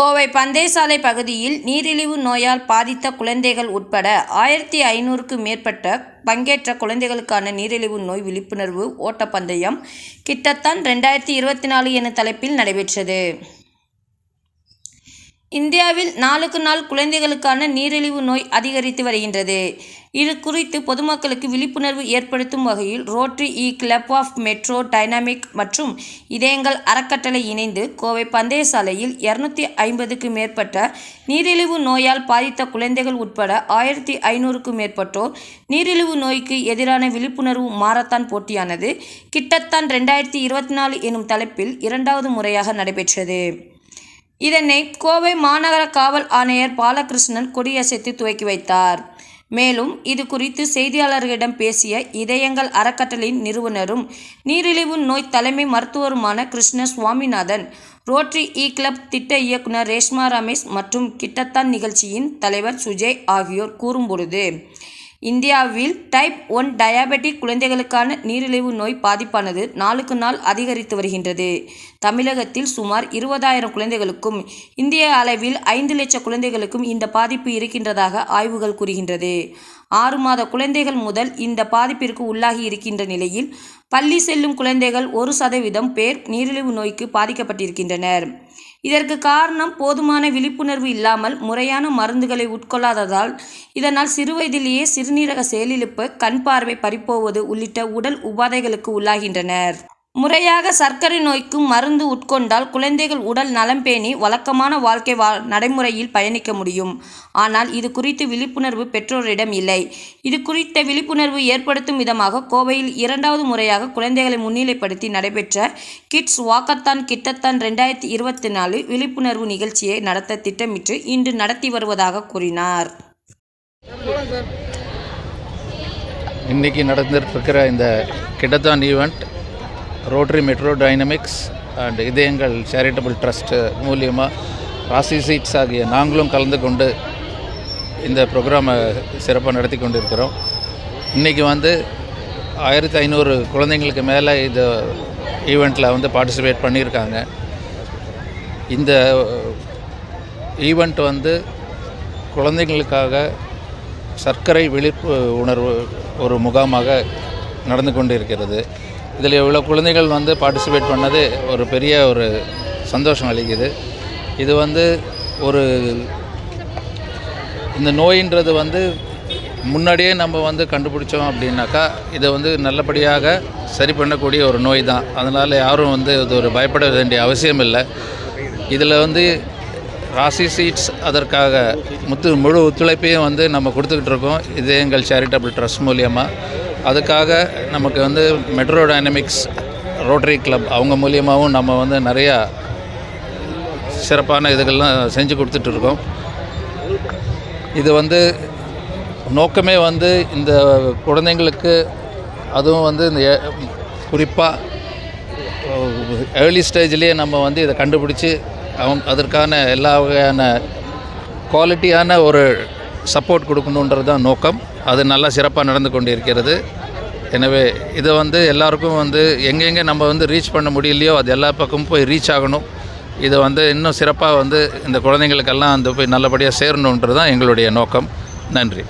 கோவை பந்தயசாலை பகுதியில் நீரிழிவு நோயால் பாதித்த குழந்தைகள் உட்பட ஆயிரத்தி ஐநூறுக்கு மேற்பட்ட பங்கேற்ற குழந்தைகளுக்கான நீரிழிவு நோய் விழிப்புணர்வு ஓட்டப்பந்தயம் கிட்டத்தான் ரெண்டாயிரத்தி இருபத்தி நாலு என தலைப்பில் நடைபெற்றது. இந்தியாவில் நாளுக்கு நாள் குழந்தைகளுக்கான நீரிழிவு நோய் அதிகரித்து வருகின்றது. இது குறித்து பொதுமக்களுக்கு விழிப்புணர்வு ஏற்படுத்தும் வகையில் rotary E club of metro dynamic மற்றும் இதயங்கள் அறக்கட்டளை இணைந்து கோவை பந்தயசாலையில் இருநூத்தி ஐம்பதுக்கு மேற்பட்ட நீரிழிவு நோயால் பாதித்த குழந்தைகள் உட்பட ஆயிரத்தி ஐநூறுக்கும் மேற்பட்டோர் நீரிழிவு நோய்க்கு எதிரான விழிப்புணர்வு மாரத்தான் போட்டியானது. கிட்டத்தான் ரெண்டாயிரத்தி இருபத்தி நாலு எனும் தலைப்பில் இரண்டாவது முறையாக நடைபெற்றது. இதனை கோவை மாநகர காவல் ஆணையர் பாலகிருஷ்ணன் கொடியசைத்து துவக்கி வைத்தார். மேலும் இது குறித்து செய்தியாளர்களிடம் பேசிய இதயங்கள் அறக்கட்டளையின் நிறுவனரும் நீரிழிவு நோய் தலைமை மருத்துவருமான Krishna Swaminathan rotary E club திட்ட இயக்குனர் ரேஷ்மா ரமேஷ் மற்றும் கிட்டத்தான் நிகழ்ச்சியின் தலைவர் சுஜய் ஆகியோர் கூறும்பொழுது இந்தியாவில் டைப் ஒன் டயாபெட்டிக் குழந்தைகளுக்கான நீரிழிவு நோய் பாதிப்பானது நாளுக்கு நாள் அதிகரித்து வருகின்றது. தமிழகத்தில் சுமார் இருபதாயிரம் குழந்தைகளுக்கும் இந்திய அளவில் ஐந்து லட்சம் குழந்தைகளுக்கும் இந்த பாதிப்பு இருக்கின்றதாக ஆய்வுகள் கூறுகின்றது. ஆறு மாத குழந்தைகள் முதல் இந்த பாதிப்பிற்கு உள்ளாகி இருக்கின்ற நிலையில் பள்ளி செல்லும் குழந்தைகள் ஒரு சதவீதம் பேர் நீரிழிவு நோய்க்கு பாதிக்கப்பட்டிருக்கின்றனர். இதற்கு காரணம் போதுமான விழிப்புணர்வு இல்லாமல் முறையான மருந்துகளை உட்கொள்ளாததால் இதனால் சிறுவயதிலேயே சிறுநீரக செயலிழப்பு கண் பார்வை பறிப்போவது உள்ளிட்ட உடல் உபாதைகளுக்கு உள்ளாகின்றனர். முறையாக சர்க்கரை நோய்க்கு மருந்து உட்கொண்டால் குழந்தைகள் உடல் நலம் பேணி வழக்கமான வாழ்க்கை வா நடைமுறையில் பயணிக்க முடியும். ஆனால் இது குறித்து விழிப்புணர்வு பெற்றோரிடம் இல்லை. இது குறித்த விழிப்புணர்வு ஏற்படுத்தும் விதமாக கோவையில் இரண்டாவது முறையாக குழந்தைகளை முன்னிலைப்படுத்தி நடைபெற்ற கிட்ஸ் வாக்கத்தான் கிட்டத்தான் ரெண்டாயிரத்தி இருபத்தி நாலு விழிப்புணர்வு நிகழ்ச்சியை நடத்த திட்டமிட்டு இன்று நடத்தி வருவதாக கூறினார். இன்றைக்கி நடந்துட்டுருக்கிற இந்த கிட்டத்தான் event rotary metro dynamics and இதயங்கள் சேரிட்டபிள் ட்ரஸ்ட் மூலியமாக ராசி சீட்ஸ் ஆகிய நாங்களும் கலந்து கொண்டு இந்த ப்ரோக்ராமை சிறப்பாக நடத்தி கொண்டு இருக்கிறோம் இன்றைக்கி வந்து ஆயிரத்தி ஐநூறு குழந்தைங்களுக்கு மேலே இந்த ஈவெண்ட்டில் வந்து பார்ட்டிசிபேட் பண்ணியிருக்காங்க. இந்த ஈவெண்ட் வந்து குழந்தைங்களுக்காக சர்க்கரை விழிப்பு உணர்வு ஒரு முகாமாக நடந்து கொண்டு இருக்கிறது இதில் இவ்வளோ குழந்தைகள் வந்து பார்ட்டிசிபேட் பண்ணது ஒரு பெரிய ஒரு சந்தோஷம் அளிக்குது. இது வந்து ஒரு இந்த நோயின்றது வந்து முன்னாடியே நம்ம வந்து கண்டுபிடிச்சோம் அப்படின்னாக்கா இதை வந்து நல்லபடியாக சரி பண்ணக்கூடிய ஒரு நோய் தான். அதனால் யாரும் வந்து இது ஒரு பயப்பட வேண்டிய அவசியம் இல்லை. இதில் வந்து ராசி சீட்ஸ் அதற்காக முத்து முழு ஒத்துழைப்பையும் வந்து நம்ம கொடுத்துக்கிட்டு இருக்கோம். இது எங்கள் சேரிட்டபிள் ட்ரஸ்ட் மூலியமாக அதுக்காக நமக்கு வந்து மெட்ரோ டைனமிக்ஸ் ரோட்டரி கிளப் அவங்க மூலியமாகவும் நம்ம வந்து நிறையா சிறப்பான இதுகள்லாம் செஞ்சு கொடுத்துட்ருக்கோம். இது வந்து நோக்கமே வந்து இந்த குழந்தைங்களுக்கு அதுவும் வந்து இந்த குறிப்பாக ஏர்லி ஸ்டேஜ்லேயே நம்ம வந்து இதை கண்டுபிடிச்சி அவங்க அதற்கான எல்லா வகையான குவாலிட்டியான ஒரு சப்போர்ட் கொடுக்கணுன்றது தான் நோக்கம். அது நல்லா சிறப்பாக நடந்து கொண்டு இருக்கிறது எனவே இதை வந்து எல்லாருக்கும் வந்து எங்கெங்கே நம்ம வந்து ரீச் பண்ண முடியலையோ அது எல்லா பக்கமும் போய் ரீச் ஆகணும். இதை வந்து இன்னும் சிறப்பாக வந்து இந்த குழந்தைங்களுக்கெல்லாம் அந்த போய் நல்லபடியாக சேரணுன்றது தான் எங்களுடைய நோக்கம். நன்றி.